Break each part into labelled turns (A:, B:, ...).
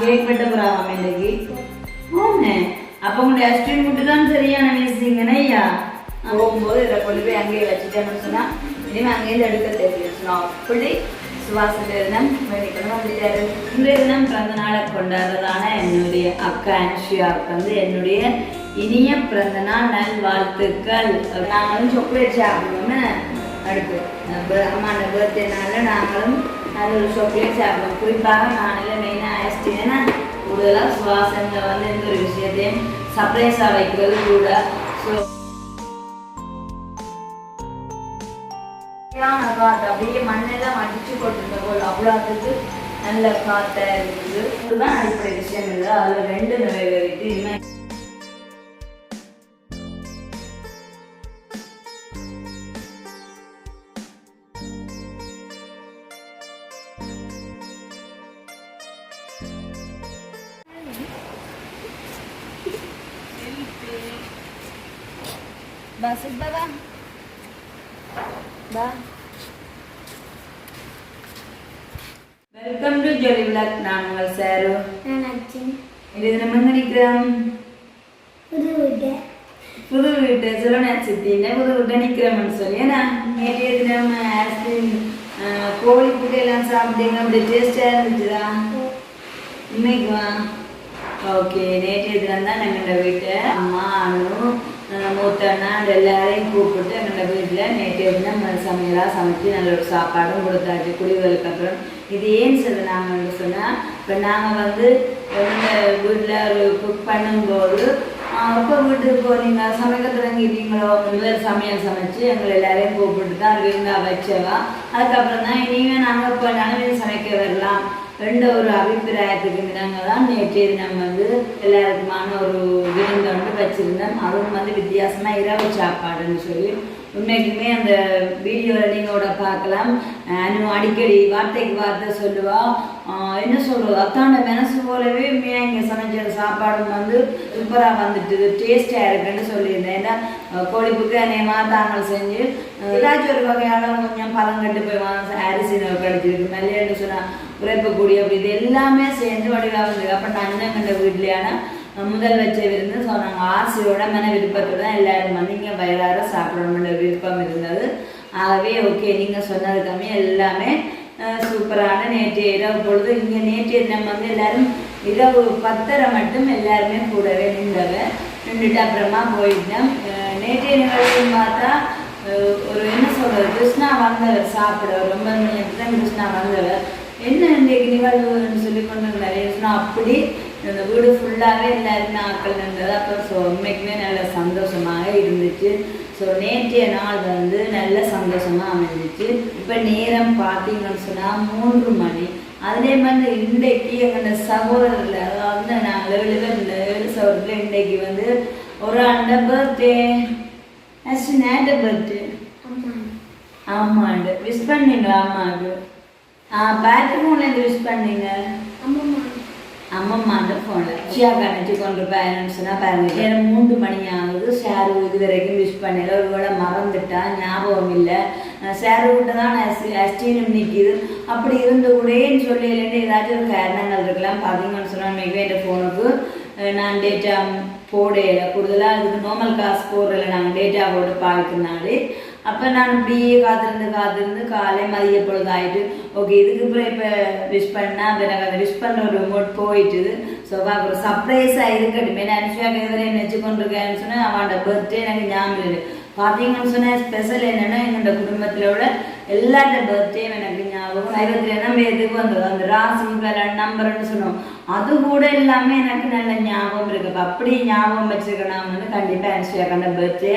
A: Cake வெட்ட போறாங்க இன்னைக்கு ஆமாண்ணே அப்ப உங்களுடைய அஸ்டின் முட்டு தான் சரியான மிஸ்ஸிங்கண்ணே ஐயா போகும்போது இதை கொண்டு போய் அங்கேயே வச்சுட்டேன்னு சொன்னா இனிமே அங்கேயிருந்து எடுக்க தெரியும். சொன்னா அப்படி சுவாச தினம் வேண்டிக்கணும் வந்துட்டாரு. இன்றைய தினம் பிறந்த நாளை கொண்டாடுறதான என்னுடைய அக்கா அன்ஷியாவுக்கு வந்து என்னுடைய இனிய பிறந்த நாள் நல் வாழ்த்துக்கள் நாங்களும் சாக்லேட் சாப்பிடுவோமே. அடுத்து ப- அம்மாண்ட பர்த்டேனால நாங்களும் நல்ல ஒரு சாக்லேட் சாப்பிடுவோம் குறிப்பாக நானில் மெயினாக ஆயிடுச்சுன்னா கூடுதலாக சுவாசங்களை வந்து எந்த ஒரு விஷயத்தையும் சர்ப்ரைஸாக வைக்கிறது கூட. ஸோ காற்று அப்படியே மண்ணெல்லாம் அடிச்சு போட்டுருந்த போல் அவ்வளோத்துக்கு நல்ல காற்றா இருக்குது இதுதான் அடிப்படை விஷயம் இல்லை. அதில் ரெண்டு நிறைவேறிட்டு இனிமே பஸ் பாபா பா வெல்கம் டு ஜொலி விளாக் நான் உங்கள் சாரு
B: நான் அர்ஜுன்
A: இது நம்ம நினைக்கிறோம்
B: புது வீடு
A: புது வீட்டு சொல்லணும் சித்தின்னு புது வீட்டை நிற்கிறோம்னு சொல்லி ஏன்னா நேற்றைய தினம் ஐஸ்கிரீம் கோழி புட்டு எல்லாம் சாப்பிட்டீங்க அப்படி டேஸ்டாக இருந்துச்சுதா இன்னைக்கு ஓகே நேற்றைய தினம் தான் எங்களோட வீட்டை அம்மா அண்ணனும் மூத்தண்ணா மூத்த அண்ணா எல்லாரையும் கூப்பிட்டு எங்களோட வீட்டில் நேற்றைய நம்ம சமையலாக சமைச்சு நல்ல ஒரு சாப்பாடும் கொடுத்தாச்சு குடிகளுக்கு அப்புறம். இது ஏன் சொல்ல நாங்கள் சொன்னால் இப்போ நாங்கள் வந்து எங்கள் வீட்டில் ஒரு குக் பண்ணும்போது அப்போ வீட்டுக்கு போனீங்க சமைக்க தொடங்கிட்டீங்களோ? முதல் சமையல் சமைச்சு எங்களை எல்லாரையும் கூப்பிட்டு தான் விருந்தா வச்சவா. அதுக்கப்புறம் தான் இனிமேல் நாங்கள் இப்போ நாங்கள் சமைக்க வரலாம். ரெண்டு ஒரு அபிப்பிராயத்துக்கு நாங்கள் தான் நேற்று நம்ம வந்து எல்லாருக்குமான ஒரு விருந்து வந்து வச்சுருந்தோம். அதுவும் வந்து வித்தியாசமாக இரவு சாப்பாடுன்னு சொல்லி. உண்மைக்குமே அந்த வீடியோவில் நீங்களோட பார்க்கலாம். அனு அடிக்கடி வார்த்தைக்கு வார்த்தை சொல்லுவா. என்ன சொல்றது? அத்தாண்ட மனசு போலவே உண்மையாக இங்கே சமைச்ச சாப்பாடும் வந்து சூப்பராக வந்துட்டு டேஸ்டாக இருக்குன்னு சொல்லியிருந்தேன். ஏன்னா அஹ் கோழிப்புக்கு அநேகமாக தாங்கள் செஞ்சு ஏதாச்சும் ஒரு வகையான கொஞ்சம் பழம் கட்டு போய் வாங்க. அரிசி கிடைச்சிருக்கு. மல்லியன்னு சொன்னால் உரைப்பக்கூடிய அப்படி இது எல்லாமே சேர்ந்து வடிவாக வந்தது அப்போ அண்ணன் கண்ட வீட்லையான முதல் வச்ச விருந்து ஸோ நாங்கள் ஆசையோட மன விருப்பத்தோட எல்லாரும் வந்து இங்கே வயிறார சாப்பிடணுன்ற விருப்பம் இருந்தது. ஆகவே ஓகே நீங்கள் சொன்னதுக்காமே எல்லாமே சூப்பரான நேற்று இரவு பொழுது. இங்கே நேற்று நம்ம வந்து எல்லாரும் இரவு பத்தரை மட்டும் எல்லாருமே கூடவே நின்றவ. நின்றுட்டு அப்புறமா போயிட்டோம். அஹ், நேற்றைய நிகழ்வுன்னு பார்த்தா அஹ், ஒரு என்ன சொல்றது? கிருஷ்ணா வந்தவர் சாப்பிட ரொம்ப தான் கிருஷ்ணா வந்தவர். என்ன இன்றைக்கு நிகழ்வுன்னு சொல்லி கொண்டு இருந்தாரு கிருஷ்ணா அப்படி இந்த வீடு ஃபுல்லாகவே எல்லாருமே ஆக்கள் இருந்தது. அப்போ ஸோ உண்மைக்குமே நல்ல சந்தோஷமாக இருந்துச்சு. ஸோ நேற்றைய நாள் வந்து நல்ல சந்தோஷமாக அமைஞ்சிச்சு. இப்போ நேரம் பார்த்தீங்கன்னு சொன்னால் மூன்று மணி. அதே மாதிரி இன்றைக்கு எங்களோட சகோதரர்கள் அதாவது நாங்கள் ஏழு பேர் இந்த ஏழு சகோதரர்கள் இன்றைக்கு வந்து ஒரு ஆண்ட பர்த்டே நெக்ஸ்ட் நேட்ட பர்த்டே ஆமாண்டு. விஷ் பண்ணீங்களா அம்மாவுக்கு? ஆ பேட்டு ஃபோன்லேருந்து விஷ் பண்ணீங்க?
B: அம்மா
A: அம்மம்மா அந்த ஃபோனில் ஷியா கணிச்சு கொண்டு பேரண்ட்ஸ் சொன்னால் பாருங்க ஏன்னா மூன்று மணி ஆகுது. ஷேரு இது வரைக்கும் விஷ் பண்ணல. ஒரு வேளை மறந்துட்டா ஞாபகம் இல்லை. ஷேரு விட்டு தான் அஸ்டீனும் நிற்கிது அப்படி இருந்து கூடேன்னு சொல்லலேருந்து ஏதாச்சும் ஒரு காரணங்கள் இருக்கலாம். பார்த்தீங்கன்னு சொன்னால் மிகவும் என் ஃபோனுக்கு நான் டேட்டா போடையில கூடுதலாக அதுக்கு நார்மல் காசு போடுறதில்ல நாங்கள் டேட்டா போட்டு பார்க்கறதுனாலே அப்போ நான் இப்படியே காத்திருந்து காத்திருந்து காலை மதிய பொழுது ஆகிட்டு ஓகே இதுக்கு அப்புறம் இப்போ விஷ் பண்ணால் அப்போ எனக்கு அந்த விஷ் பண்ண ஒரு ரிமோட் போயிட்டுது ஸோ பார்க்க ஒரு சர்ப்ரைஸாக இருக்கட்டும் என்ன அனுஷியாக இதுவரை நினச்சி கொண்டிருக்கேன்னு சொன்னால் அவனோட பர்த்டே எனக்கு ஞாபகம் இருக்குது பார்த்தீங்கன்னு சொன்னால் ஸ்பெஷல் என்னென்னா எங்களோட குடும்பத்தில் உள்ள எல்லாரோட பர்த்டேயும் எனக்கு ஞாபகம் இருபத்தி ரெண்டாம் பேருக்கு வந்தது அந்த ராசி கலர் நம்பர்னு சொன்னோம் அது கூட எல்லாமே எனக்கு நல்ல ஞாபகம் இருக்குது அப்படி ஞாபகம் வச்சிருக்கேன் வந்து கண்டிப்பாக அனுஷியா பர்த்டே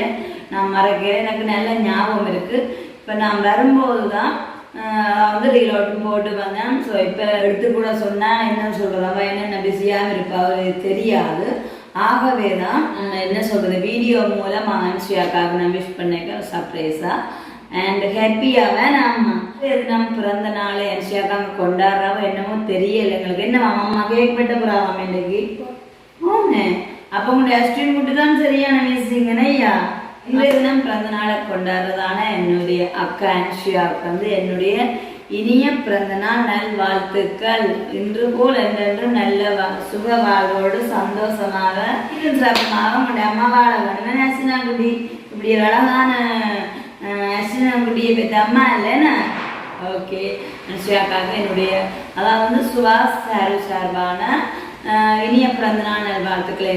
A: நான் மறக்கிறேன் எனக்கு நல்ல ஞாபகம் இருக்குது இப்போ நான் வரும்போது தான் வந்து ரீலோட்டு போட்டு வந்தேன். ஸோ இப்போ எடுத்து கூட சொன்னால் என்ன சொல்கிறது என்னென்ன பிஸியாக இருப்பா? தெரியாது. ஆகவே தான் என்ன சொல்கிறது வீடியோ மூலம் அனுஷியாக்காக நான் விஷ் பண்ணிக்க சர்ப்ரைஸாக அண்ட் ஹாப்பியாவே நான் இது நம்ம பிறந்த நாள் அனுஷியாக்காக கொண்டாடுறாவோ என்னமோ தெரியல எங்களுக்கு. என்ன அம்மா கேக் வெட்ட போறாவாம் இன்னைக்கு அப்போ அப்ப உங்களுடைய அஸ்டின் குட்டி தான் சரியான மிஸ்ஸிங்கன்னு ஐயா இன்றைய தினம் பிறந்த நாளை கொண்டாடுறதான என்னுடைய அக்கா அன்ஷியாவுக்கு வந்து என்னுடைய இனிய பிறந்தநாள் நல் நல்வாழ்த்துக்கள். இன்று போல் என்றென்று நல்ல வா- சுக வாழ்வோடு சந்தோஷமாக சிறப்பாக உங்களுடைய அம்மா வாழ வேணும் இப்படி ஒரு அழகான அசினாங்குடியை பெற்ற அம்மா இல்லைன்னா ஓகே அன்ஷியாக்காக என்னுடைய அதாவது வந்து சுபாஷ் சாரு சார்பான இனிய பிறந்த நாள் நல்வாழ்த்துக்களை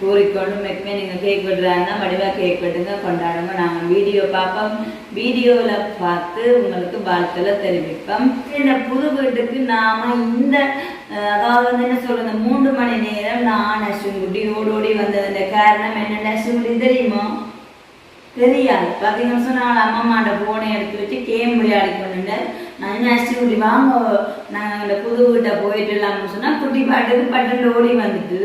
A: கூறிக்கொண்டு எப்பவுமே நீங்கள் கேக் வெட்டுறாங்கன்னா வடிவாக கேக் வெட்டுங்க கொண்டாடுங்க. நாங்கள் வீடியோ பார்ப்போம். வீடியோவில் பார்த்து உங்களுக்கு வாழ்த்துல தெரிவிப்போம். இந்த புது வீட்டுக்கு நாம இந்த ஆஹ், அதாவது வந்து என்ன சொல்றது மூன்று மணி நேரம் நான் அஸ்வின்குட்டி ஓடி ஓடி வந்ததுன்ற காரணம் என்னென்ன அஸ்வின்குட்டி தெரியுமோ? தெரியாது. பார்த்தீங்கன்னு சொன்னால் அம்மாண்ட ஃபோனை எடுத்து வச்சு கேம் விளையாடி கொண்டு நான் என்ன வாங்க நாங்கள் இந்த புது வீட்டை போயிட்டு இல்லாமல் சொன்னால் குட்டி பாட்டுக்கு பட்டு ஓடி வந்துட்டு.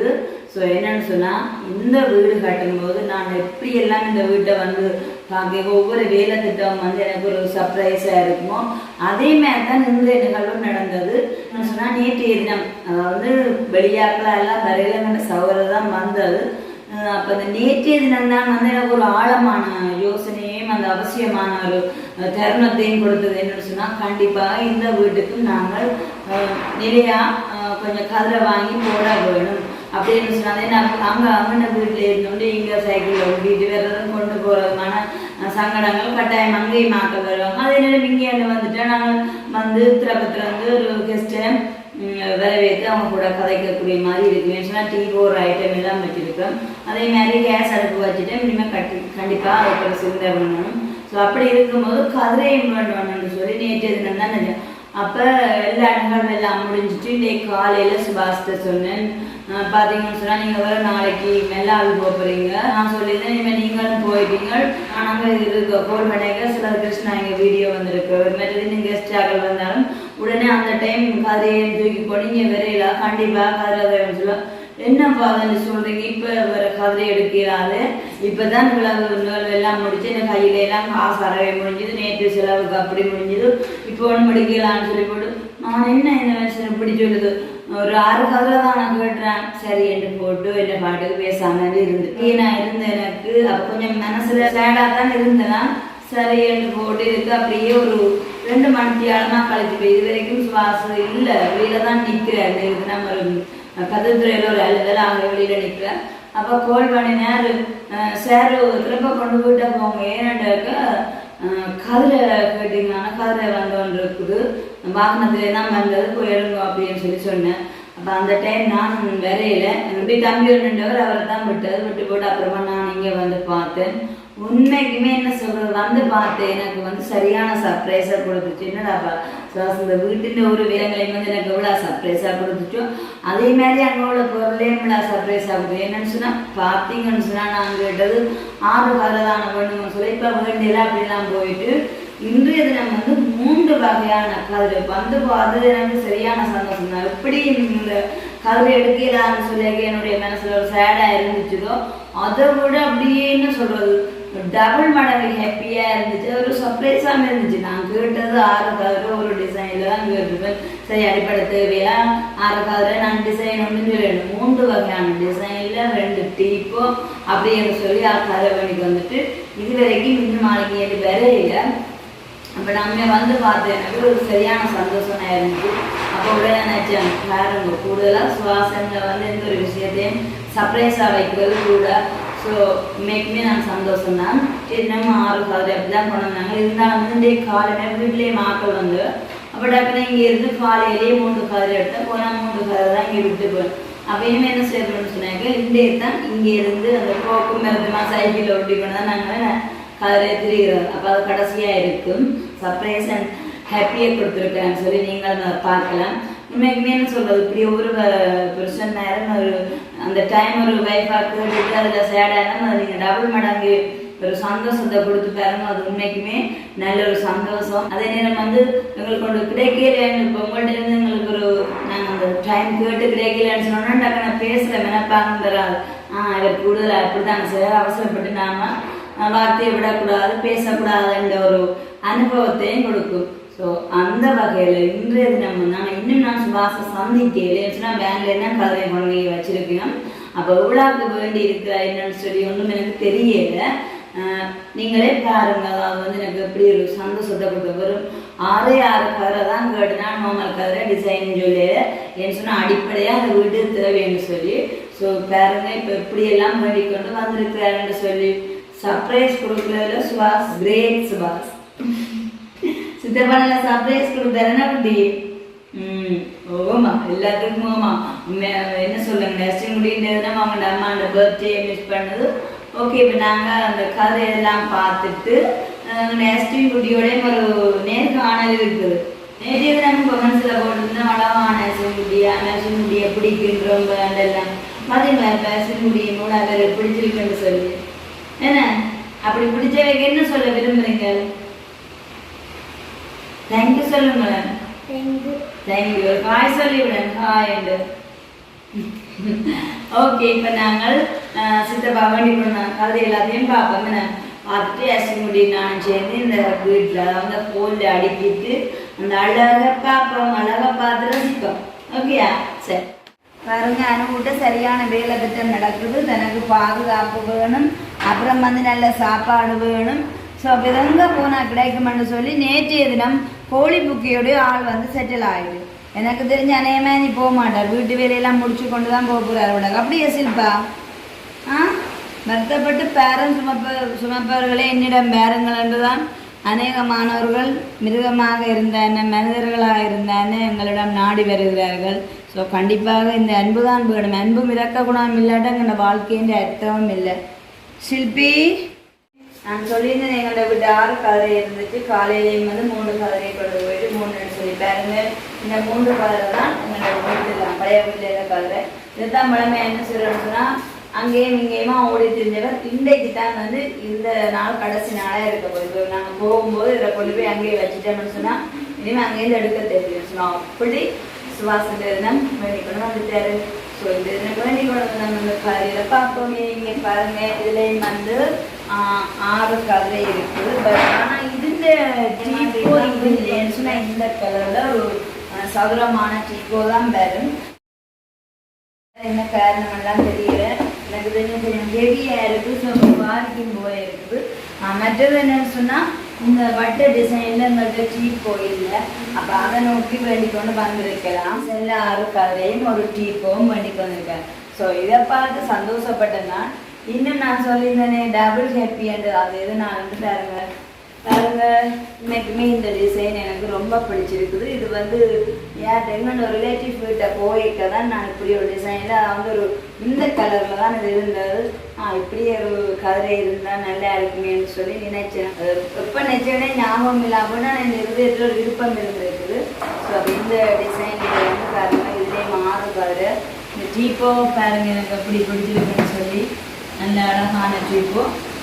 A: ஸோ என்னன்னு சொன்னால் இந்த வீடு கட்டும்போது நான் எப்படி எல்லாம் இந்த வீட்டை வந்து பார்க்க ஒவ்வொரு வேலை திட்டம் வந்து எனக்கு ஒரு சர்ப்ரைஸாக இருக்குமோ அதே மாதிரி தான் இந்த நிகழ்வும் நடந்தது. என்ன சொன்னால் நேற்றைய தினம் அதாவது வெளியாக்கள் எல்லாம் வரையில கண்ட தான் வந்தது. அப்போ அந்த நேற்றைய தினம் வந்து எனக்கு ஒரு ஆழமான யோசனையும் அந்த அவசியமான ஒரு தருணத்தையும் கொடுத்தது. என்னன்னு சொன்னால் கண்டிப்பாக இந்த வீட்டுக்கு நாங்கள் நிறையா கொஞ்சம் கதிரை வாங்கி போட வேணும். அப்படின்னு சொன்னாலே நான் அங்கே அங்கே வீட்டில் இருந்தோண்டு இங்கே சைக்கிளில் ஓட்டிட்டு வர்றதும் கொண்டு போகிறதுக்கான சங்கடங்கள் கட்டாயம் அங்கேயும் மாக்க வருவாங்க. அதே நேரம் இங்கே வந்துட்டா நாங்கள் வந்து திருப்பத்தில் வந்து ஒரு கெஸ்ட்டை வரவேற்று அவங்க கூட கதைக்கக்கூடிய மாதிரி இருக்கு. ஏன்னா டீ போடுற ஐட்டம் எல்லாம் வச்சுருக்கோம். அதே மாதிரி கேஸ் அடுப்பு வச்சுட்டு இனிமேல் கட்டி கண்டிப்பாக அதுக்கு சிலிண்டர் பண்ணணும் ஸோ அப்படி இருக்கும்போது கதிரையும் பண்ணணும்னு சொல்லி நேற்று தினம் தான் நினைச்சேன். அப்போ எல்லா இடங்களும் எல்லாம் முடிஞ்சிட்டு இன்னைக்கு காலையில் சுபாஷ்ட சொன்னேன். பார்த்தீங்கன்னு சொன்னால் நீங்கள் வர நாளைக்கு மெல்லாவி போக போகிறீங்க நான் சொல்லியிருந்தேன் இனிமேல் நீங்களும் போயிட்டீங்க. நாங்கள் இது ஃபோன் பண்ணிங்க சில கிருஷ்ணா எங்கள் வீடியோ வந்திருக்கு. மற்றது நீங்கள் கெஸ்ட் வந்தாலும் உடனே அந்த டைம் கதையை தூக்கி போனீங்க விரையில? கண்டிப்பாக கதிரை சொல்ல என்னப்பா அதுன்னு சொல்கிறீங்க இப்போ வர கதை எடுக்கிறாரு. இப்போ இப்பதான் விழாவு நிகழ்வு எல்லாம் முடிச்சு இந்த கையில எல்லாம் காசு அறவே முடிஞ்சது. நேற்று செலவுக்கு அப்படி முடிஞ்சது. இப்போ ஒன்று படிக்கலான்னு சொல்லி போட்டு நான் என்ன இந்த மனுஷன் இப்படி சொல்லுது ஒரு ஆறு கதிரை தான் நான் கேட்டுறேன். சரி என்று போட்டு என்ன பாட்டுக்கு பேசாமல் இருந்து நான் இருந்த எனக்கு. அப்போ கொஞ்சம் மனசில் சேடாக தான் இருந்தேன்னா சரி என்று போட்டு இருக்கு அப்படியே ஒரு ரெண்டு மணித்தியாலமாக கழிச்சு போய் இது வரைக்கும் சுவாசம் இல்லை வெளியில தான் நிற்கிறேன் இது நம்ம ஒரு கதத்துறையில் ஒரு அலுவலர் அங்கே வெளியில நிற்கிறேன் அப்போ கோல் பண்ணி நேரம் சார் திரும்ப கொண்டு போயிட்டா போங்க. ஏன்னாண்டாக்க கதிரை கேட்டிங்கன்னா கதிரை வந்தோன்னு இருக்குது. வாகனத்திலே தான் வந்தது போயிடுங்க அப்படின்னு சொல்லி சொன்னேன். அப்போ அந்த டைம் நான் வரையில எப்படி தம்பி ஒன்றுன்றவர் அவரை தான் விட்டது. விட்டு போட்டு அப்புறமா நான் இங்கே வந்து பார்த்தேன். உண்மைக்குமே என்ன சொல்றது? வந்து பார்த்தேன் எனக்கு வந்து சரியான சர்ப்ரைஸாக கொடுத்துச்சு. என்னடாப்பா இந்த வீட்டின் ஒரு வேலைகளையும் வந்து எனக்கு எவ்வளோ சர்ப்ரைஸாக கொடுத்துச்சோ? அதே மாதிரி அங்கே உள்ள பொருளையும் இவ்வளோ சர்ப்ரைஸ் ஆகுது என்னன்னு சொன்னால் பார்த்தீங்கன்னு சொன்னால் நான் கேட்டது ஆறு வரதான வேணும்னு சொல்லி இப்போ வேண்டியல அப்படிலாம் போயிட்டு இன்றைய தினம் வந்து மூன்று வகையான கதிரை வந்து அது எனக்கு சரியான சந்தோஷம் தான். எப்படி இந்த கதிரை எடுக்கலாம்னு சொல்லி என்னுடைய மனசுல ஒரு சேடா இருந்துச்சுதோ அதை விட அப்படியே என்ன சொல்றது? டபுள் மடங்கு ஹாப்பியாக இருந்துச்சு. ஒரு சர்ப்ரைஸாக இருந்துச்சு. நான் கேட்டது ஆறு கதிரை ஒரு டிசைனில் தான் கேட்டிருப்பேன் சரி அடிப்படை தேவையா? ஆறு கதிரை நான் டிசைன் ஒன்று ரெண்டு மூன்று வகையான டிசைனில் ரெண்டு டீப்போ அப்படின்னு சொல்லி ஆறு கலரை பண்ணிக்கு வந்துட்டு இது வரைக்கும் இன்னும் நாளைக்கு எனக்கு வரையில. அப்போ நம்ம வந்து பார்த்தேன். எனக்கு ஒரு சரியான சந்தோஷம் இருந்துச்சு. அப்போ உடனே நினச்சேன் பாருங்க கூடுதலாக சுவாசங்களை வந்து எந்த ஒரு விஷயத்தையும் சர்ப்ரைஸாக வைக்கிறது கூட ஸோ மேக்மே நான் சந்தோஷம் தான் சரி ஆறு காலை அப்படி தான் கொண்டு வந்தாங்க இருந்தாலும் வந்து டே காலையில் வீட்லேயே மாக்கள் வந்து அப்போ டக்குனு இங்கே இருந்து காலையிலேயே மூன்று காலை எடுத்தேன் போனால் மூன்று காலை தான் இங்கே விட்டு போய் அப்போ இனிமேல் என்ன செய்யணும்னு சொன்னாங்க இங்கே தான் இங்கே இருந்து அந்த போக்கும் மருந்துமா சைக்கிளில் ஒட்டி கொண்டு தான் நாங்கள் கதிரை திரிகிறோம் அப்போ அது கடைசியாக இருக்கும் சர்ப்ரைஸ் அண்ட் ஹாப்பியாக கொடுத்துருக்கேன்னு சொல்லி நீங்கள் அதை பார்க்கலாம். உண்மைக்குமே என்ன சொல்கிறது இப்படி ஒரு புருஷன் நேரம் ஒரு அந்த டைம் ஒரு வைஃபாக கேட்டுட்டு அதில் சேடாக அது நீங்கள் டபுள் மடங்கு ஒரு சந்தோஷத்தை கொடுத்து பாருங்க அது உண்மைக்குமே நல்ல ஒரு சந்தோஷம். அதே நேரம் வந்து எங்களுக்கு ஒன்று கிடைக்கலன்னு இப்போ இருந்து எங்களுக்கு ஒரு நாங்கள் அந்த டைம் கேட்டு கிடைக்கலன்னு சொன்னோன்னா டக்கு நான் பேசுகிற மெனப்பாங்க தராது ஆ இவர் கூடுதல் அப்படிதான் சார் அவசரப்பட்டு நாம வார்த்தையை விடக்கூடாது பேசக்கூடாதுன்ற ஒரு அனுபவத்தையும் கொடுக்கும். ஸோ அந்த வகையில் இன்றைய தினம் வந்து நான் இன்னும் நான் சுபாச சந்திக்கல சொன்னால் பேங்க்ல என்ன கதவை கொண்டு போய் வச்சிருக்கேன் அப்போ விழாக்கு வேண்டி இருக்கிற என்னன்னு சொல்லி ஒன்றும் எனக்கு தெரியல. நீங்களே பாருங்க. அதாவது வந்து எனக்கு எப்படி ஒரு சந்தோஷத்தை கொடுக்க வரும். ஆறே ஆறு கதிரை தான் கேட்டுனா நார்மல் கதிரை டிசைன் சொல்லி. ஏன்னு சொன்னால் அடிப்படையாக அந்த வீடு தேவைன்னு சொல்லி. ஸோ பாருங்க இப்போ எப்படியெல்லாம் வேண்டி கொண்டு வந்திருக்கிறாருன்னு சொல்லி. சர்ப்ரைஸ் கொடுக்குறதுல சுபாஷ் கிரேட் சுபாஷ். சித்தப்பான சர்ப்ரைஸ் கொடுத்தாருன்னா அப்படி குட்டி ஓமா எல்லாத்துக்கும் ஓமா என்ன சொல்லுங்க நெக்ஸ்ட் முடியுன்றதுனா அவங்க அம்மா அந்த பர்த்டே மிஸ் பண்ணது ஓகே இப்போ நாங்கள் அந்த கதையெல்லாம் பார்த்துட்டு நெக்ஸ்டின் குட்டியோடய ஒரு நேர்காணல் இருக்குது நேற்றைய நம்ம இப்போ மனசில் போட்டிருந்தா வளமான சின்குடி சின்குடி எப்படி இருக்குன்றவங்க அதெல்லாம் பார்த்தீங்களா இப்போ சின்குடியோட அவர் பிடிச்சிருக்குன்னு சொல்லி என்ன அப்படி பிடிச்சவைக்கு என்ன சொல்ல விரும்புறீங்க தேங்க்யூ சொல்லுங்களேன்
B: தேங்க்யூ
A: ஹாய் சொல்லிவிடுங்க ஹாய் என்று ஓகே இப்போ நாங்கள் சித்தப்பா வேண்டி பண்ண கதை எல்லாத்தையும் பார்ப்போம். என்ன? பார்த்துட்டு அசிமுடி நானும் சேர்ந்து இந்த வீட்டில் அந்த கோலில் அடிக்கிட்டு அந்த அழகை பார்ப்போம். அழகை பார்த்து ரசிப்போம். ஓகேயா சரி. பாருங்க அனுகிட்ட சரியான வேலை திட்டம் நடக்குது. தனக்கு பாதுகாப்பு வேணும். அப்புறம் வந்து நல்ல சாப்பாடு வேணும். ஸோ விதங்க போனால் கிடைக்குமென்னு சொல்லி நேற்றைய தினம் கோழி புக்கியோடைய ஆள் வந்து செட்டில் ஆயிடுது எனக்கு தெரிஞ்ச அநேகமே நீ போக மாட்டார். வீட்டு வேலையெல்லாம் முடிச்சு கொண்டு தான் போக போகிறார் உனக்கு அப்படியே சில்பா? ஆ? வருத்தப்பட்டு பேரன் சுமப்ப சுமப்பவர்களே என்னிடம் பேரங்கள் என்றுதான் அநேக மாணவர்கள் மிருகமாக என்ன மனிதர்களாக இருந்தான எங்களிடம் நாடி வருகிறார்கள். ஸோ கண்டிப்பாக இந்த அன்பு தான் வேணும். அன்பும் இறக்க குணம் இல்லாட்ட எங்களோட வாழ்க்கையின் அர்த்தமும் இல்லை. சில்பி? நான் சொல்லியிருந்தேன் எங்களோட விட்டு ஆறு கலரை இருந்துச்சு. காலையிலேயும் வந்து மூன்று கலரை கொண்டு போயிட்டு மூணு சொல்லி பாருங்க. இந்த மூன்று கலரை தான் எங்களோட வீட்டில் பழைய வீட்டில் இருக்க கதிரை இதுதான் பழமை என்ன சொல்கிறோம்னு சொன்னால் அங்கேயும் இங்கேயுமா ஓடி தெரிஞ்சவர் இன்றைக்கு தான் வந்து இந்த நாள் கடைசி நாளாக இருக்க போகுது. நாங்கள் போகும்போது இதை கொண்டு போய் அங்கேயே வச்சுட்டோம்னு சொன்னால் இனிமேல் அங்கேயிருந்து எடுக்க தெரியும். சொன்னோம் அப்படி சுவாச தினம் வேண்டிக்கொண்டு வந்துட்டாரு ஸோ இந்த தினம் வேண்டிக்கொண்டு நம்ம இந்த கதையில் பார்ப்போமே இங்கே பாருங்க இதுலேயும் வந்து ஆறு கதை இருக்குது பட் ஆனால் இதுல டீக்கோ இது இல்லைன்னு சொன்னால் இந்த கலரில் ஒரு சதுரமான டீக்கோ தான் வரும். என்ன காரணம் எல்லாம் தெரியல. எனக்கு தெரிஞ்ச கொஞ்சம் ஹெவியாக இருக்குது ஸோ பாதிக்கும் போய் இருக்குது மற்றது என்னன்னு சொன்னால் இந்த வட்ட டிசைனில் எங்கள்கிட்ட டீ இல்லை அப்போ அதை நோக்கி வேண்டி கொண்டு வந்திருக்கலாம். எல்லாரும் கதையும் ஒரு டீ போவும் வேண்டி வந்திருக்கேன் ஸோ இதை பார்த்து சந்தோஷப்பட்டேன்னா இன்னும் நான் சொல்லியிருந்தேனே டபுள் ஹாப்பின்றது அது எது? நான் வந்து பாருங்க பாருங்க இன்னைக்குமே இந்த டிசைன் எனக்கு ரொம்ப பிடிச்சிருக்குது. இது வந்து யார் எங்களோட ரிலேட்டிவ் வீட்டை போயிருக்க தான் நான் இப்படி ஒரு டிசைனில் வந்து ஒரு இந்த கலரில் தான் இது இருந்தது. ஆ இப்படியே ஒரு கதிரை இருந்தால் நல்லா இருக்குமேன்னு சொல்லி நினைச்சேன். எப்போ நினைச்சேனே ஞாபகம் இல்லாமல் நான் இந்த இருதயத்தில் ஒரு விருப்பம் இருந்திருக்குது. ஸோ அப்போ இந்த டிசைனில் வந்து பாருங்க இதுலேயே மாறு இந்த ஜீப்போ பாருங்க எனக்கு அப்படி பிடிச்சிருக்குன்னு சொல்லி. நல்ல அழகான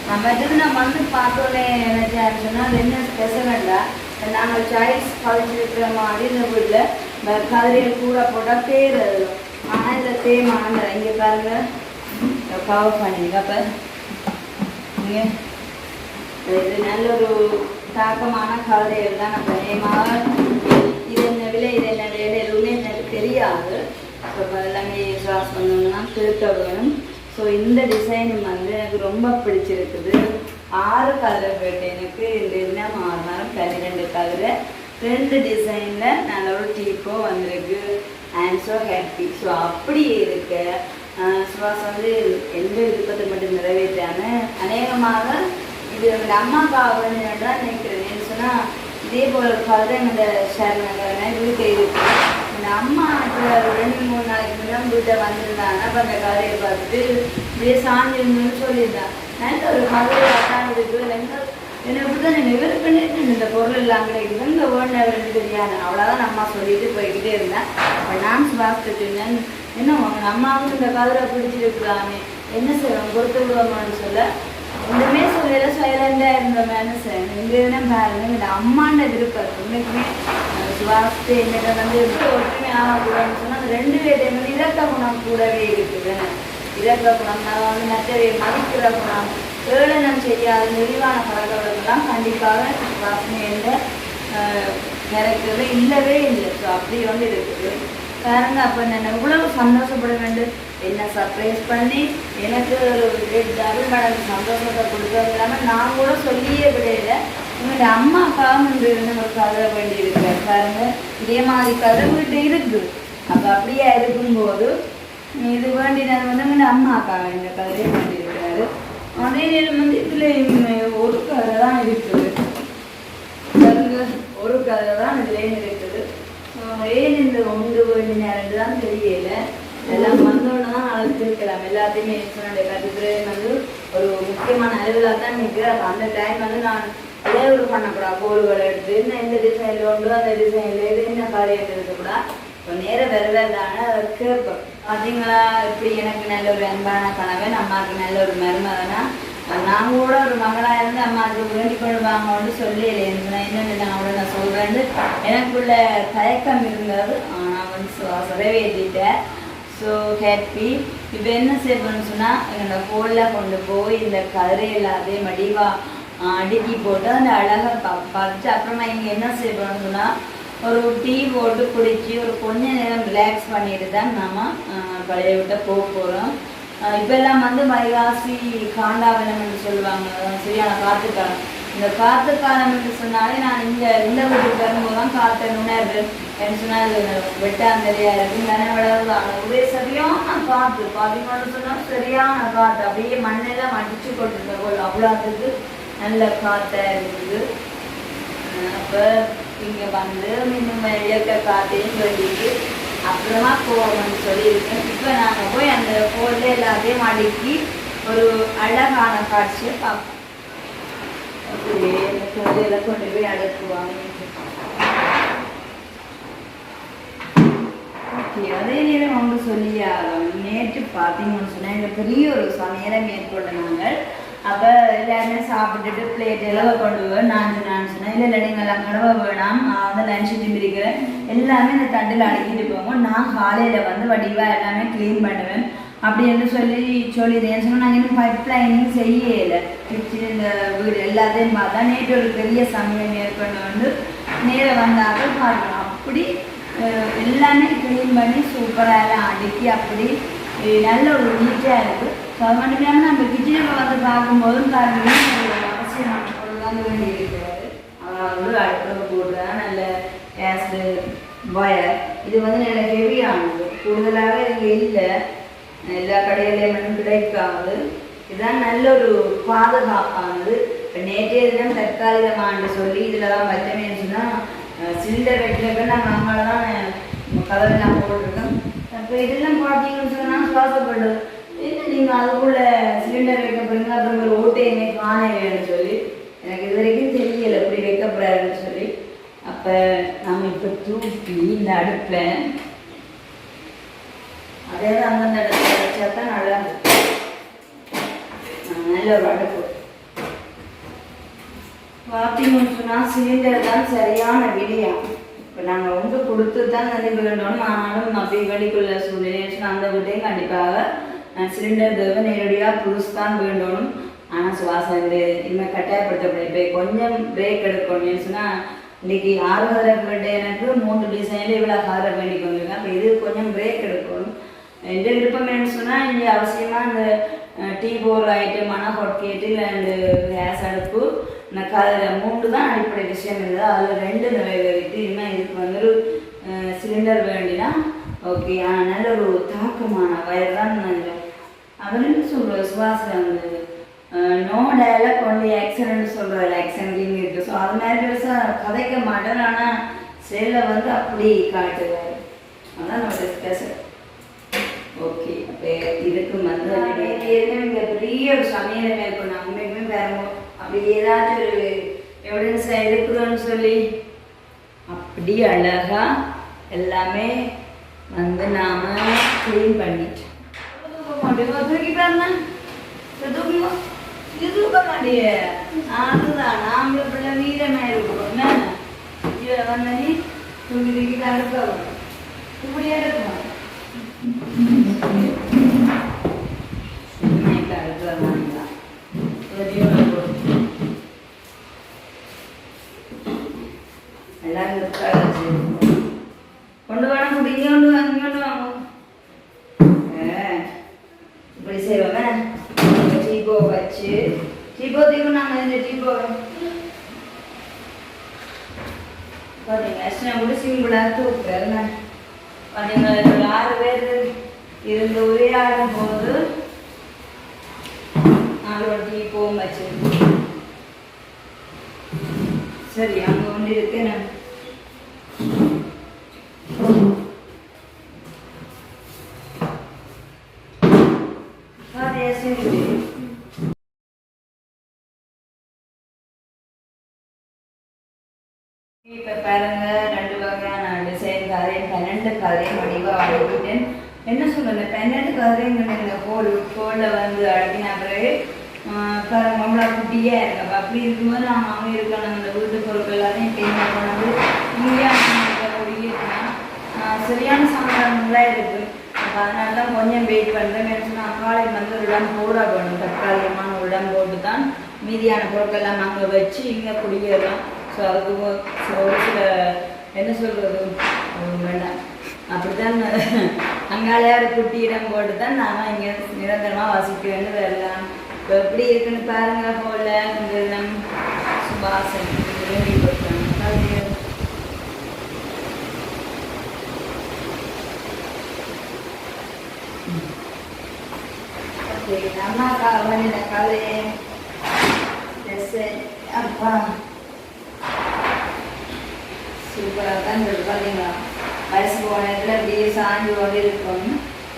A: ட்ரிப்போ மற்றது நான் வந்து பார்த்தோன்னே எனக்கு சொன்னால் அது என்ன ஸ்பெஷல்டா நாங்கள் சாய்ஸ் கழிச்சிருக்கிற மாதிரி இந்த வீட்டில் கதிரையில் கூட போட்டால் தேர் எழுதும் ஆனால் இந்த தேமான இங்கே பாருங்க. கவர் பண்ணிங்க அப்போ இங்கே இது நல்ல ஒரு தாக்கமான கதிரைகள் தான் நம்ம நேமாக இது என்ன விலை? இது என்ன விலை? எதுவுமே எனக்கு தெரியாது. அப்போ எல்லாமே சுவாசம் பண்ணணும்னா திருத்த வேணும் ஸோ இந்த டிசைன் வந்து எனக்கு ரொம்ப பிடிச்சிருக்குது. ஆறு கலர் போயிட்டு எனக்கு இந்த தினம் ஆறு நேரம் பன்னிரெண்டு கலரு. ரெண்டு டிசைனில் நல்ல ஒரு டீப்போ வந்திருக்கு. ஐம் ஸோ ஹாப்பி ஸோ அப்படி இருக்க. சுபாஷ் வந்து எந்த விருப்பத்தை மட்டும் நிறைவேற்றாம அநேகமாக இது எங்கள் அம்மாக்காக வேணும்தான் நினைக்கிறேன். சொன்னால் இதே போல் ஒரு கதை இந்த ஷேர் நகர் வீட்டை இருக்கு அந்த அம்மா இப்போ ஒரு ரெண்டு மூணு நாளைக்கு முன்னாடி வீட்டை வந்திருந்தாங்க. அப்போ அந்த கதையை பார்த்துட்டு இப்படியே சாஞ்சிருந்தோன்னு சொல்லியிருந்தான். எனக்கு ஒரு கதையை தான் இருக்குது எனக்கு என்ன இப்படி தான் நீங்கள் இந்த பொருள் எல்லாம் கிடைக்குது இந்த வேர்ல்டு தெரியாது அவ்வளோதான் அம்மா சொல்லிட்டு போய்கிட்டே இருந்தேன் அப்போ நான் பார்த்துட்டு இருந்தேன் என்ன உங்கள் அம்மாவுக்கு இந்த கதிரை பிடிச்சிருக்கலாமே என்ன செய்வோம் கொடுத்து விடுவோமான்னு சொல்ல? ஒன்றுமே சொல்லல சைலண்டாக இருந்த மனுஷன் இங்கே தினம் பாருங்க இந்த அம்மாண்ட விருப்பம் உண்மைக்குமே சுவாச என்னிட்ட வந்து எப்படி ஒற்றுமையாக கூடன்னு சொன்னால் அந்த ரெண்டு பேர்த்தையும் வந்து இரக்க குணம் கூடவே இருக்குது. இரக்க குணம் நான் வந்து மற்றவை மதிக்கிற குணம் ஏளனம் செய்யாத நெளிவான பழக்கவழக்கெல்லாம் கண்டிப்பாக வாசனை என்ற கேரக்டரில் இல்லவே இல்லை. ஸோ அப்படி வந்து இருக்குது. பாருங்க அப்போ நான் எவ்வளவு சந்தோஷப்பட வேண்டும்? என்ன சர்ப்ரைஸ் பண்ணி எனக்கு ஒரு டபுள் மடங்கு சந்தோஷத்தை கொடுத்தது இல்லாமல் நான் கூட சொல்லியே கிடையாது எங்களோட அம்மாக்காவும் இந்த ஒரு கதை வேண்டி இருக்கிறார் பாருங்க இதே மாதிரி கதவு கிட்ட இருக்கு. அப்போ அப்படியே இருக்கும்போது இது வேண்டினது வந்து எங்களோட அம்மாக்காக இந்த கதையை வேண்டி இருக்கிறாரு அதே நேரம் வந்து இதில் ஒரு கதை தான் இருக்குது. பாருங்க, ஒரு கதை தான் இதுலேயும் இருக்குது. ஏன் இந்த ஒன்று வேண்டின தான் தெரியல. எல்லாம் வந்தோடனே தான் அழைச்சிருக்கலாம் எல்லாத்தையுமே என்னுடைய வந்து ஒரு முக்கியமான அலுவலாக தான் நிற்கிறேன் அப்போ அந்த டைம் வந்து நான் ஒரு பண்ணக்கூடாது கோல்களை எடுத்து என்ன எந்த டிசைனில் உண்டு அந்த டிசைனில் இது என்ன காரியம் இருக்கக்கூடாது இப்போ நேரம் வர வரதான கேட்போம் பார்த்தீங்களா இப்படி எனக்கு நல்ல ஒரு அன்பான கனவன் அம்மாவுக்கு நல்ல ஒரு மருமகனா நாங்கள் கூட ஒரு மகளாக இருந்து அம்மாவுக்கு வேண்டிக் கொள்வாங்கன்னு சொல்லி என்னென்ன நான் கூட நான் சொல்கிறேன்னு எனக்குள்ள தயக்கம் இருந்தது. நான் வந்து சொ- நிறைவேற்றிட்டேன் ஸோ ஹாப்பி இப்போ என்ன செய்யணும்னு சொன்னால் என்னோடய கோலில் கொண்டு போய் இந்த கதிரையில் அதே மடிவாக அடுக்கி போட்டு அந்த அழகை ப பறிச்சு அப்புறமா இங்கே என்ன செய்யணும்னு சொன்னால் ஒரு டீ போட்டு குடிச்சு ஒரு கொஞ்ச நேரம் ரிலாக்ஸ் பண்ணிட்டு தான் நாம் பழைய விட்ட போக போகிறோம் இப்பெல்லாம் வந்து வைகாசி காண்டாவனம் என்று சொல்லுவாங்க சரியான காற்றுக்காலம் இந்த காற்று காலம் என்று சொன்னாலே நான் இந்த இந்த வீட்டுக்கு வரும்போது தான் காற்று உணர்றேன் என்ன சொன்னால் அது வெட்டாந்தரையாக இருக்கு நினைவிடாதான் ஒரே சரியான காற்று பார்த்தீங்கன்னு சொன்னால் சரியான காற்று அப்படியே மண்ணெல்லாம் அடிச்சு கொண்டிருந்த போல் அவ்வளோத்துக்கு நல்ல காற்றா இருக்குது. அப்போ இங்கே வந்து இன்னும் இயற்கை காற்றையும் சொல்லிட்டு அப்புறமா போகணும்னு சொல்லியிருக்கேன். இப்போ நாங்கள் போய் அந்த கோயில் எல்லாத்தையும் அடுக்கி ஒரு அழகான காட்சியை பார்ப்போம். அப்படியே அந்த கோயில கொண்டு போய் அடக்குவாங்க. அதே நேரம் அவங்க சொல்லியா நேற்று பார்த்தீங்கன்னு சொன்னால் எங்கள் பெரிய ஒரு சமையலை மேற்கொள்ள நாங்கள் அப்போ எல்லாருமே சாப்பிட்டுட்டு பிளேட் எல்லாம் கொண்டு போய் நான் நான் சொன்னேன் இல்லை இல்லை நீங்கள் எல்லாம் கடவை வேணாம். நான் வந்து லஞ்சு இருக்கிறேன் எல்லாமே இந்த தட்டில் அடக்கிட்டு போங்க நான் காலையில் வந்து வடிவாக எல்லாமே க்ளீன் பண்ணுவேன். அப்படி என்று சொல்லி சொல்லிடுறேன் சொன்னால் நாங்கள் இன்னும் பைப் லைனிங் செய்யலை. கிச்சன் இந்த வீடு எல்லாத்தையும் பார்த்தா நேற்று ஒரு பெரிய சமையல் மேற்கொண்டு வந்து நேரம் வந்தாங்க பார்க்கலாம் அப்படி எல்லாமே க்ளீன் பண்ணி சூப்பராக எல்லாம் அடுக்கி அப்படி நல்ல ஒரு நீட்டாக இருக்குது ஸோ நம்ம கிச்சனுக்கு வந்து பார்க்கும்போது பாருங்க ஒரு அவசியம் வேண்டி இருக்கிறாரு அதாவது அடுப்பில் போடுறா நல்ல கேஸு ஒயர் இது வந்து நல்ல ஹெவியானது கூடுதலாக இங்கே இல்லை. எல்லா கடையிலையும் மட்டும் கிடைக்காது. இதுதான் நல்ல ஒரு பாதுகாப்பானது. இப்போ நேற்றைய தினம் தற்காலிகமானு சொல்லி இதில் தான் வச்சமே சொன்னால் சிலிண்டர் வைக்கிறப்ப நாங்கள் அம்மாவில் தான் கதவெல்லாம் போட்டிருக்கோம் அப்போ இதெல்லாம் பார்த்தீங்கன்னு சொன்னால் சுவாசப்படுது நீங்கள் அதுக்குள்ள சிலிண்டர் வைக்க போறீங்க அப்புறம் ஒரு ஓட்டையுமே காணவேன்னு சொல்லி எனக்கு இது வரைக்கும் தெரியல எப்படி வைக்கப்படுறாருன்னு சொல்லி. அப்போ நம்ம இப்போ தூக்கி இந்த அடுப்பில் அதே தான் அந்தந்த இடத்துல வச்சா தான் நல்லா இருக்கும். நல்ல ஒரு அடுப்பு. பார்த்தீங்கன்னு சொன்னால் சிலிண்டர் தான் சரியான விலையா இப்போ நாங்கள் வந்து கொடுத்து தான் நிறைய வேண்டோம் ஆனாலும் அப்படி வெளிக்குள்ள சூழ்நிலை அந்த வீட்டையும் கண்டிப்பாக சிலிண்டர் தேவை நேரடியாக புதுசு தான் வேண்டணும். ஆனால் சுவாசம் இந்த இனிமேல் கட்டாயப்படுத்தப்படும் இப்போ கொஞ்சம் பிரேக் எடுக்கணும்னு சொன்னால் இன்னைக்கு ஆறு கதிரை போயிட்டு எனக்கு மூன்று டிசைனில் இவ்வளோ கதிரை வேண்டி கொண்டிருக்கேன் அப்போ இது கொஞ்சம் பிரேக் எடுக்கணும். எந்த விருப்பம் என்னன்னு சொன்னால் இங்கே அவசியமாக இந்த டீ போர் ஐட்டமான ஹாட் கேட்டில் இந்த கேஸ் அடுப்பு இந்த கதில் மூன்று தான் அடிப்படை விஷயம் இருந்தது அதில் ரெண்டு நிறைவேறிட்டு இனிமேல் இதுக்கு வந்து ஒரு சிலிண்டர் வேண்டினா ஓகே ஆனால் நல்ல ஒரு தாக்கமான வயர் தான் நான் அவர் என்ன சொல்கிற சுவாசம் வந்து நோ டயலாக் ஒன்லி ஆக்சிடென்ட் சொல்கிற ஆக்சிடென்ட்லிங் இருக்குது ஸோ அது மாதிரி பெருசாக கதைக்க மாட்டேன். ஆனால் செயலில் வந்து அப்படி காட்டுவார். அதான் நம்மளுடைய ஸ்பெஷல் ஓகே. அப்போ இதுக்கு வந்து இங்கே பெரிய ஒரு சமையலை மேற்கொண்டு உண்மைக்குமே பாருங்க அப்படி ஏதாச்சும் ஒரு எவிடன்ஸ் இருக்குதுன்னு சொல்லி அப்படி அழகா எல்லாமே வந்து நாம க்ளீன் பண்ணிட்டோம் தூக்கி பாருங்க தூக்குங்க இது தூக்க மாட்டியே அதுதான் நாமள பிள்ளை வீரமா இருக்கும் என்ன இதில் வந்து நீ தூக்கி தூக்கி அடுக்க இப்படி எடுக்கணும் இன்னைக்கு அடுக்கிற மாதிரி தான் பெரியவங்க போட்டு எல்லாரும் இருக்காது கொண்டு வாங்க முடியும் கொண்டு வாங்க இங்க கொண்டு வாங்க ஆ, இப்படி செய்வோமே டீப்போ வச்சு டீப்போ தீக்கும் நாங்கள் இந்த டீப்போ சூப்பர் நீங்கள் ஒரு ஆறு பேர் இருந்து உரையாடும் போது நாலு வட்டி போகும் வச்சு சரி அங்கே ஒன்று இருக்கு நான் இப்போ பாருங்க ரெண்டு வகையான டிசைன் கதையும் பன்னெண்டு கதையும் வடிவாக அடக்கிட்டேன் என்ன சொல்லுங்க பன்னெண்டு கதையும் இந்த கோல் வந்து அடக்கின பிறகு ஆஹ் பாருங்க நம்மளா குட்டியாக இருக்கு அப்படி இருக்கும்போது நான் அவங்க இருக்கணும் அந்த வீட்டு பொருட்கள் எல்லாத்தையும் பெயிண்ட் பண்ணது இங்கே ஒடிக்கலாம் சரியான சமாதானங்களாக இருக்கு. அப்போ அதனால தான் கொஞ்சம் வெயிட் பண்ணுறேன் என்ன சொன்னால் காலையில் வந்து ஒரு இடம் போட வேணும் தற்காலிகமான ஒரு இடம் போட்டு தான் மீதியான பொருட்கள்லாம் அங்கே வச்சு இங்கே குடிக்கிறோம் ஸோ அதுக்கு ஒரு சில என்ன சொல்கிறது வேண்டாம். அப்படித்தான் அங்காலையார் குட்டி இடம் போட்டு தான் நாங்கள் இங்கே நிரந்தரமாக வசிக்கிறேன்னு வரலாம் இப்போ எப்படி இருக்குன்னு பாருங்க போல இங்கே நம் சுபாசன் விரும்பி கொடுத்தாங்க ஓகே அப்பா சூப்பராக தான் பார்த்தீங்களா வயசு போனதில் அப்படியே சாஞ்சு கொண்டு இருக்கும்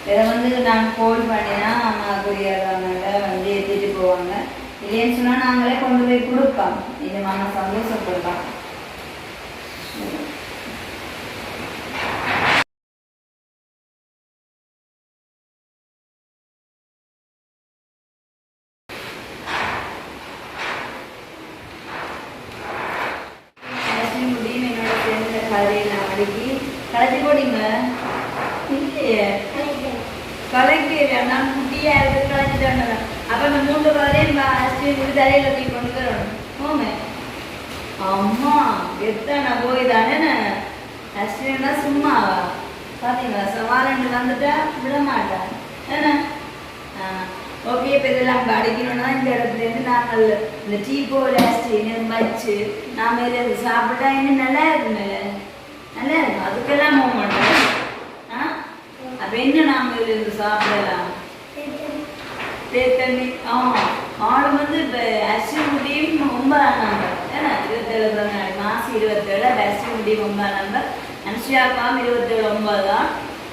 A: இதை வந்து நான் கோல் பண்ணினா அம்மா புரியாதவங்க. போவாங்க இல்லைன்னு சொன்னால் நாங்களே கொண்டு போய் கொடுப்போம். இது மாமா சந்தோஷப்படலாம் கடைசி போட்டீங்க இல்லையே. கலைக்கு. நான் குட்டியா இருக்கு கலைச்சிட்டு அப்ப இந்த மூன்று கதையும் இது தலையில தூக்கி கொண்டு வரணும் போமே. அம்மா எத்தனை போய் தானே அஸ்வினா சும்மாவா? பார்த்தீங்களா சவாலண்டு வந்துட்டா விட மாட்டான் என்ன ஓகே இப்போ இதெல்லாம் இப்போ அடிக்கணும்னா இந்த இடத்துலேருந்து நாங்கள் இந்த டீ போல ஸ்டீன் வச்சு நாம் இதை சாப்பிட்டா இன்னும் நல்லா இருக்குமே. நல்லா இருக்கும். அதுக்கெல்லாம் போக மாட்டோம். ஆ? அப்போ என்ன நாம் இதில் சாப்பிடலாம். தேத்தண்ணி ஆ ஆள் வந்து இப்போ அஸ்வின் முடியும் ஒன்பதாம் நம்பர் ஏன்னா இருபத்தேழு பிறந்தநாள் மாசி இருபத்தேழு அஸ்வின் முடியும் ஒன்பதாம் நம்பர் அனுஷியாக்காம் இருபத்தேழு ஒன்பது தான்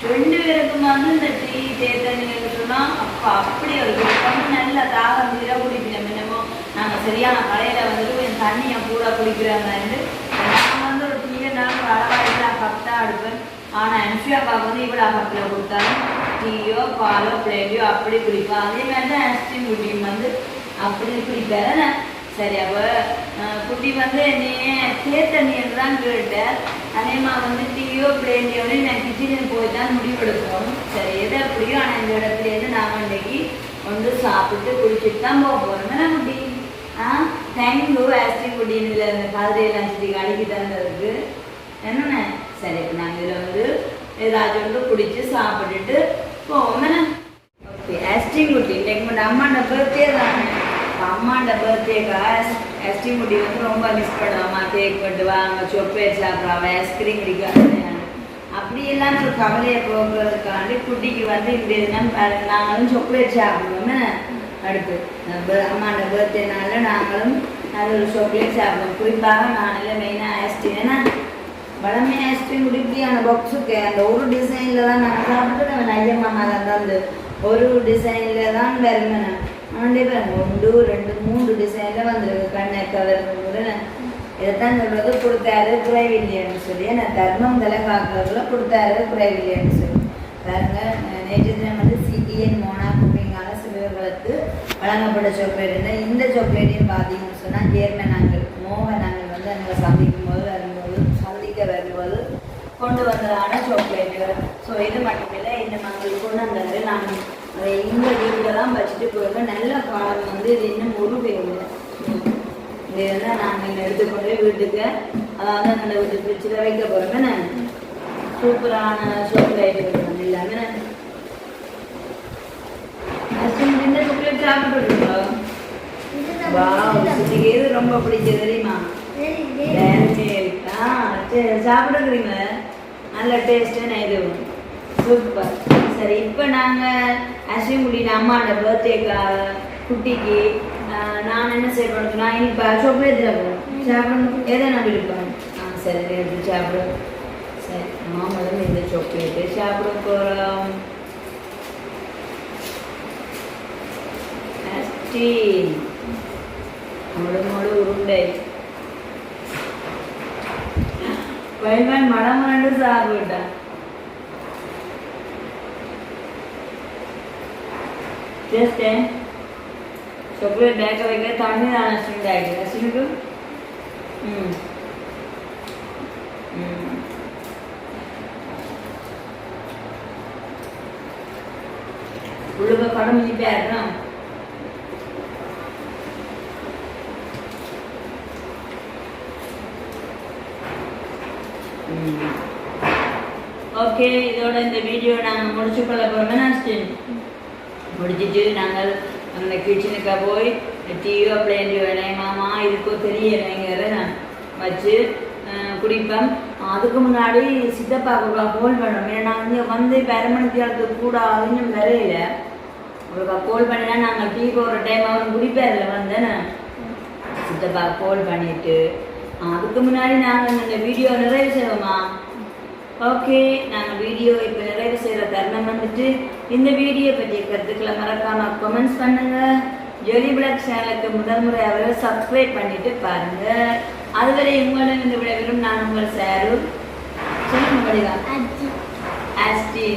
A: ரெண்டு பேருக்கும் வந்து இந்த டீ தேத்தண்ணி சொன்னால் அப்போ அப்படி ஒரு வந்து நல்ல தாகம் தீர குடிக்கணும் என்னமோ. நாங்கள் சரியான கடையில் வந்துட்டு கொஞ்சம் தண்ணியை கூட குடிக்கிறாங்கன்னு நான் வந்து ஒரு டீயை நான் ஒரு அளவாக இல்லை கப்தான் எடுப்பேன் ஆனால் அனுஷியாக்காவுக்கு வந்து இவ்வளோ கப்பில் கொடுத்தாலும் டீயோ பாலோ பிளேட்டையோ அப்படி குடிப்பேன் அதே மாதிரி தான் ஐஸ்கிரீம் குட்டியும் வந்து அப்படி குடிப்பாரு சரி அப்போ குட்டி வந்து நீ தேத்தண்ணி தான் கேட்டேன். அதேமா வந்து டீயோ பிளேண்டியோட நான் கிச்சனுக்கு போய் தான் முடிவெடுப்போம் சரி எது அப்படியோ ஆனால் இந்த இடத்துல இருந்து நாங்கள் இன்னைக்கு வந்து சாப்பிட்டு குடிச்சிட்டு தான் போக போகிறோம் குட்டி? ஆ? தேங்க்யூ ஐஸ்கிரீம் குட்டின்னு இந்த கதிரையெல்லாம் சுற்றி அடிக்கி தந்ததுக்கு. என்னண்ணே? சரி இப்போ நாங்கள் இதில் வந்து ஏதாச்சும் வந்து குடித்து சாப்பிட்டுட்டு போவோம் ஓகே ஐஸ்கிரீம் குட்டி மட்டும் அம்மாண்ட பர்த்டே அம்மாண்ட பர்த்டேக்கா வந்து ரொம்ப மிஸ் பண்ணுவாம்மா. கேக் கட்டு வாங்க சாக்லேட் ஐஸ்கிரீம் குடிக்காது அப்படியெல்லாம் ஒரு கவலையை போக்குறதுக்காண்டி குட்டிக்கு வந்து நாங்களும் சாக்லேட் சாப்பிடுவோம். அடுத்து அம்மாண்ட பர்த்டேனால நாங்களும் அது ஒரு சாக்லேட் சாப்பிடுவோம். குறிப்பாக நானில் மெயினாக ஐஸ்கிரீம் ஏன்னா வளமே ஐஸ்கிரீம் குடிப்பியான பாக்ஸுக்கு அந்த ஒரு டிசைனில் தான் நாங்கள் சாப்பிட்டு நம்ம ஐயம்மா தான் அந்த ஒரு டிசைனில் தான் வருமேன் ஆண்டே பாருங்க. ஒன்று ரெண்டு மூன்று டிசைனில் வந்துருக்கு. கண்ணை கவர் இதைத்தான் சொல்கிறது கொடுத்தாரு குறைவில்லைன்னு சொல்லி. நான் தர்மம் தலை காக்கிறதுல கொடுத்தாரு குறைவில்லைன்னு சொல்லி. பாருங்க நேற்று தினம் வந்து சிடிஎன் மோனா குப்பிங்கால சிறுவர்களுக்கு வழங்கப்பட்ட சாக்லேட் இந்த சாக்லேட்டையும் பார்த்தீங்கன்னு சொன்னால் ஜேர்மன் நாங்கள் மோகன் நாங்கள் வந்து எங்களை சந்திக்கும் போது கொண்டு வந்ததான சாக்லேட்டுகள் ஸோ இது மட்டும் இல்லை இந்த மக்கள் கொண்டு வந்தது அதை இந்த வீட்டில் தான் வச்சுட்டு போயிருக்கோம் நல்ல காலம் வந்து இது இன்னும் ஒரு பேர் இது தான் நாங்கள் இங்கே எடுத்துக்கொண்டு வீட்டுக்கு அதாவது அந்த வீட்டு ஃப்ரிட்ஜில் வைக்க போகிறோம் என்ன சூப்பரான சாக்லேட்டுகள் எல்லாமே ஹஸ்பண்ட் இந்த சாக்லேட் சாப்பிட்டுருக்கீங்களா? வாவ் சுத்திக்கு எது ரொம்ப பிடிச்சது தெரியுமா? சாப்பிடுறீங்களா நல்ல டேஸ்ட்டு இதுவும் சூப்பர் சரி இப்போ நாங்கள் அஸ்விமுடியின் அம்மாவோட பர்த்டேக்காக குட்டிக்கு நான் என்ன செய்யணும் நான் இப்போ சாக்லேட் சாப்பிடுவேன் சாப்பிடணும். எதை நான் விருப்பம் ஆ சரி எடுத்து சாப்பிடுவேன் சரி மாமலும் இந்த சாக்லேட்டு சாப்பிட போகிறோம் அஸ்டீன் முழு முழு உருண்டை. பயமாய் மனம் மறந்து சாப்பிட்டான் ஜஸ்ட் சாக்லேட் பேக்க வைக்க தண்ணி தான் அஸ்வின் ஆகிடுது அஸ்வினுக்கு ம் ம் உள்ளுக கடன் பண்ணிட்டே ஓகே இதோட இந்த வீடியோ நாங்கள் முடிச்சு கொள்ள போகிறோம் அஸ்டின் முடிச்சிட்டு நாங்கள் அந்த கிச்சனுக்கு போய் டீயோ பிளேண்டியோ இணையமாமா இருக்கோ தெரியலைங்கிற நான் வச்சு குடிப்போம் குடிப்பேன். அதுக்கு முன்னாடி சித்தப்பாவுக்கு ஃபோன் பண்ணோம் ஏன்னா நாங்கள் இங்கே வந்து பெருமணிக்கு கூட இன்னும் வரையில உங்களுக்கு கோல் பண்ணினா நாங்கள் டீ போகிற டைம் அவரும் குடிப்பேரில் வந்தேன் சித்தப்பா கோல் பண்ணிட்டு அதுக்கு முன்னாடி நாங்கள் இந்த வீடியோ நிறைவு செய்வோமா ஓகே நாங்கள் வீடியோ இப்போ நிறைவு செய்கிற தருணம் வந்துட்டு இந்த வீடியோ பற்றிய கருத்துக்களை மறக்காம கமெண்ட்ஸ் பண்ணுங்க. ஜொலி பிளாக் சேனலுக்கு முதல் முறை அவரை சப்ஸ்கிரைப் பண்ணிட்டு பாருங்க. அதுவரை உங்களிடம் இந்த விடைபெறும் நான் உங்கள் சாரு. சொல்லுங்க ஆஸ்டி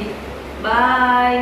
A: பாய்